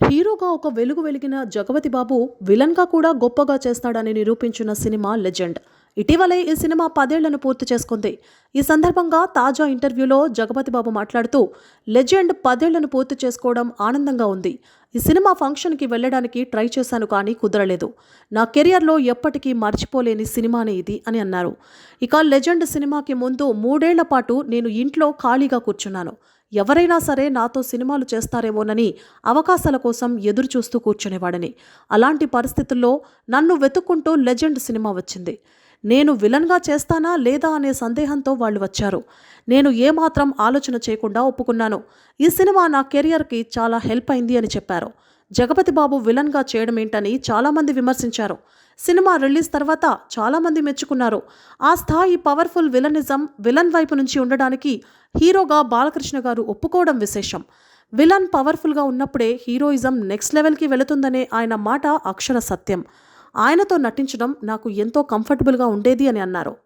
హీరోగా ఒక వెలుగు వెలిగిన జగపతి బాబు విలన్గా కూడా గొప్పగా చేస్తాడని నిరూపించిన సినిమా లెజెండ్. ఇటీవలే ఈ సినిమా పదేళ్ళను పూర్తి చేసుకుంది. ఈ సందర్భంగా తాజా ఇంటర్వ్యూలో జగపతి బాబు మాట్లాడుతూ లెజెండ్ పదేళ్ళను పూర్తి చేసుకోవడం ఆనందంగా ఉంది. ఈ సినిమా ఫంక్షన్కి వెళ్ళడానికి ట్రై చేశాను కానీ కుదరలేదు. నా కెరియర్లో ఎప్పటికీ మర్చిపోలేని సినిమానే ఇది అని అన్నారు. ఇక లెజెండ్ సినిమాకి ముందు మూడేళ్ళ పాటు నేను ఇంట్లో ఖాళీగా కూర్చున్నాను. ఎవరైనా సరే నాతో సినిమాలు చేస్తారేమోనని అవకాశాల కోసం ఎదురు చూస్తూ కూర్చునేవాడని. అలాంటి పరిస్థితుల్లో నన్ను వెతుక్కుంటూ లెజెండ్ సినిమా వచ్చింది. నేను విలన్గా చేస్తానా లేదా అనే సందేహంతో వాళ్ళు వచ్చారు. నేను ఏమాత్రం ఆలోచన చేయకుండా ఒప్పుకున్నాను. ఈ సినిమా నా కెరియర్కి చాలా హెల్ప్ అయింది అని చెప్పారు. జగపతి బాబు విలన్గా చేయడం ఏంటని చాలామంది విమర్శించారు. సినిమా రిలీజ్ తర్వాత చాలామంది మెచ్చుకున్నారు. ఆ స్థాయి పవర్ఫుల్ విలనిజం విలన్ వైపు నుంచి ఉండడానికి హీరోగా బాలకృష్ణ గారు ఒప్పుకోవడం విశేషం. విలన్ పవర్ఫుల్గా ఉన్నప్పుడే హీరోయిజం నెక్స్ట్ లెవెల్కి వెళుతుందనే ఆయన మాట అక్షర సత్యం. ఆయనతో నటించడం నాకు ఎంతో కంఫర్టబుల్గా ఉండేది అని అన్నారు.